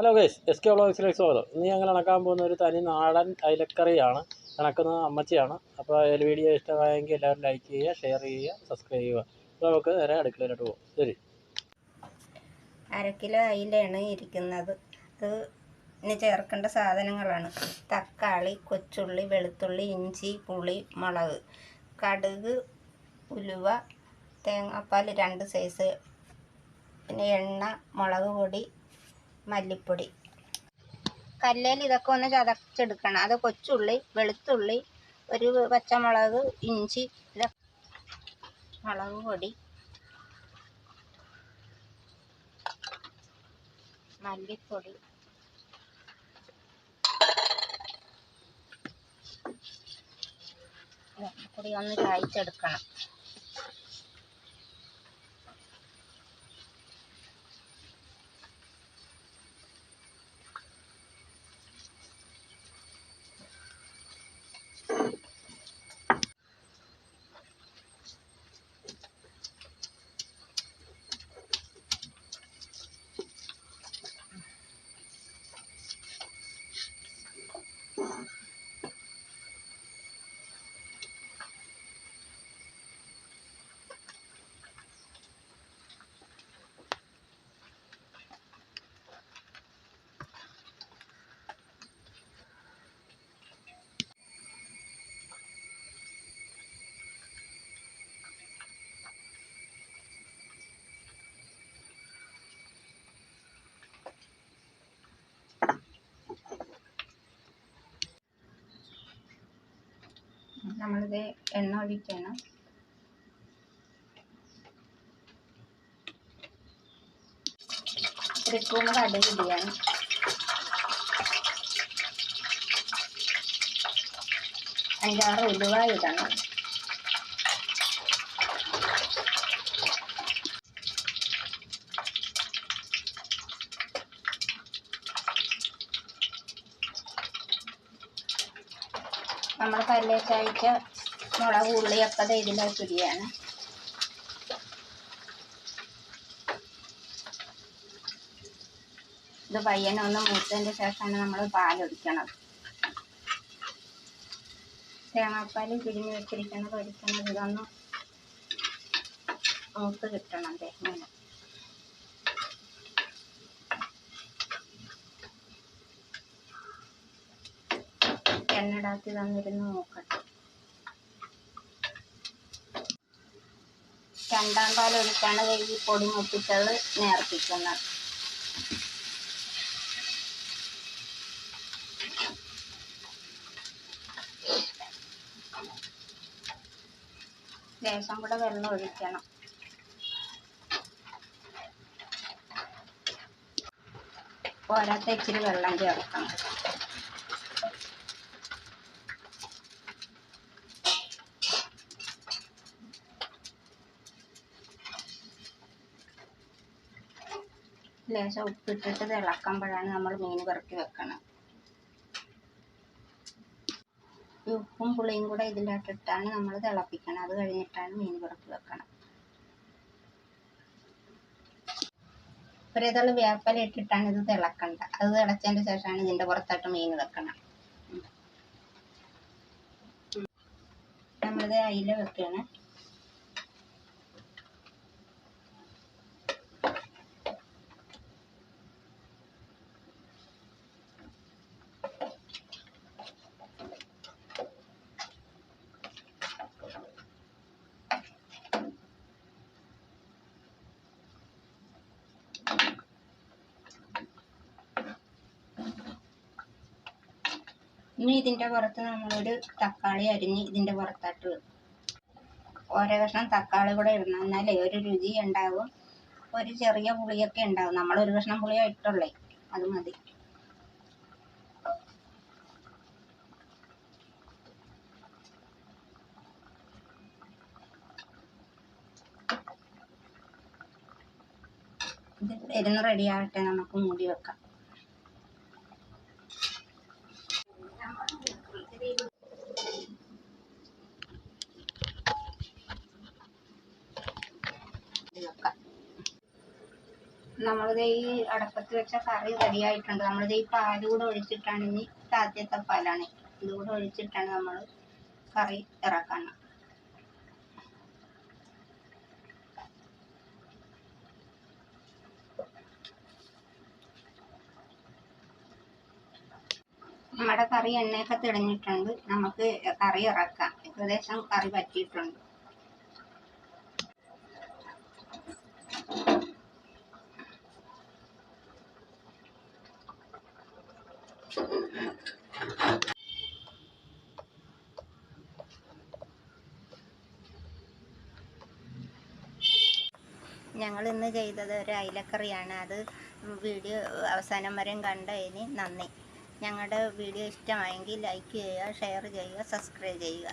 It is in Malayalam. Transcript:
ഹലോ ഗൈസ് എസ് കെ വ്ളോഗ്സിലേക്ക് സ്വാഗതം. ഇന്ന് ഞങ്ങൾ ഇണക്കാൻ പോകുന്ന ഒരു തനി നാടൻ അയലക്കറിയാണ്. ഇണക്കുന്നത് അമ്മച്ചിയാണ്. അപ്പോൾ അതിൽ വീഡിയോ ഇഷ്ടമായെങ്കിൽ എല്ലാവരും ലൈക്ക് ചെയ്യുക ഷെയർ ചെയ്യുക സബ്സ്ക്രൈബ് ചെയ്യുക. അപ്പോൾ നമുക്ക് നേരെ അടുക്കളയിലോട്ട് പോകും ശരി. അര കിലോ അയിലാണ് ഇരിക്കുന്നത്. അത് ഇനി ചേർക്കേണ്ട സാധനങ്ങളാണ്. തക്കാളി കൊച്ചുള്ളി വെളുത്തുള്ളി ഇഞ്ചി പുളി മുളക് കടുക് ഉലുവ തേങ്ങാപ്പാൽ രണ്ട് സൈസ് പിന്നെ എണ്ണ മുളക് പൊടി മല്ലിപ്പൊടി. കല്ലേൽ ഇതൊക്കെ ഒന്ന് ചതച്ചെടുക്കണം. അത് കൊച്ചുള്ളി വെളുത്തുള്ളി ഒരു പച്ചമുളക് ഇഞ്ചി ഇതൊക്കെ മുളക് പൊടി മല്ലിപ്പൊടി. ഒന്ന് ചായച്ചെടുക്കണം നമ്മളിത് എണ്ണ ഒഴിക്കണം. കടുക് ഇടുകയാണ്. അഞ്ചാറ് ഉലുവ ഇടണം. നമ്മൾ കല്ലേക്ക് അയച്ച മുളക് ഉള്ളിയൊക്കെ ഇതിലേക്ക് ഇടുകയാണ്. ഇത് പയ്യനെ ഒന്ന് മൂത്തതിന്റെ ശേഷമാണ് നമ്മൾ പാലൊടിക്കണത്. തേങ്ങാപ്പാൽ പിരിഞ്ഞ് വെച്ചിരിക്കുന്നത് ഒഴിക്കണത് ഇതൊന്ന് മൂത്ത് കിട്ടണം ദേ ഇങ്ങനെ എണ്ണടാത്തി തന്നിരുന്ന് നോക്കട്ടെ രണ്ടാം പാൽ ഒഴിച്ചാണ് കഴുകി പൊടി മുപ്പിച്ചത് നേർപ്പിക്കുന്നത്. ലേശം കൂടെ വെള്ളം ഒഴിക്കണം. പോരാത്ത ഇച്ചിരി വെള്ളം ചേർക്കണം. ലേശം ഉപ്പിട്ടിട്ട് തിളക്കുമ്പോഴാണ് നമ്മൾ മീൻ പെറുക്കി വെക്കണം. ഈ ഉപ്പും പുളിയും കൂടെ ഇതിലോട്ടിട്ടാണ് നമ്മൾ തിളപ്പിക്കണം. അത് കഴിഞ്ഞിട്ടാണ് മീൻ പെറുക്കി വെക്കണം. തള്ളി വേപ്പല ഇട്ടിട്ടാണ് ഇത് തിളക്കണ്ട. അത് തിളച്ചതിന്റെ ശേഷമാണ് ഇതിന്റെ പുറത്തോട്ട് മീൻ വെക്കണം. നമ്മളിത് അയില വെക്കുകയാണ് ഇനി ഇതിന്റെ പുറത്ത് നമ്മളൊരു തക്കാളി അരിഞ്ഞ് ഇതിന്റെ പുറത്തായിട്ട് ഓരോ കഷ്ണം തക്കാളി കൂടെ ഇടണം. എന്നാലേ ഒരു രുചി ഉണ്ടാവും. ഒരു ചെറിയ പുളിയൊക്കെ ഉണ്ടാവും. നമ്മൾ ഒരു കഷ്ണം പുളിയോ ഇട്ടുള്ളേ അത് മതി. ഇത് ഇരുന്ന് റെഡി ആവട്ടെ നമുക്ക് മൂടി വെക്കാം. നമ്മളിത് ഈ അടപ്പത്ത് വെച്ച കറി റെഡിയായിട്ടുണ്ട് നമ്മളിത് ഈ പാൽ കൂടെ ഒഴിച്ചിട്ടാണ് ഇനി ആദ്യത്തെ പാലാണ്. ഇതുകൂടെ ഒഴിച്ചിട്ടാണ് നമ്മൾ കറി ഇറക്കണം നമ്മുടെ കറി എണ്ണയൊക്കെ തിളഞ്ഞിട്ടുണ്ട്. നമുക്ക് കറി ഇറക്കാം. ഏകദേശം കറി പറ്റിയിട്ടുണ്ട്. ഞങ്ങൾ ഇന്ന് ചെയ്തത് ഒരു അയിലക്കറിയാണ്. അത് വീഡിയോ അവസാനം വരെയും കണ്ടതിന് നന്ദി. ഞങ്ങളുടെ വീഡിയോ ഇഷ്ടമായെങ്കിൽ ലൈക്ക് ചെയ്യുക ഷെയർ ചെയ്യുക സബ്സ്ക്രൈബ് ചെയ്യുക.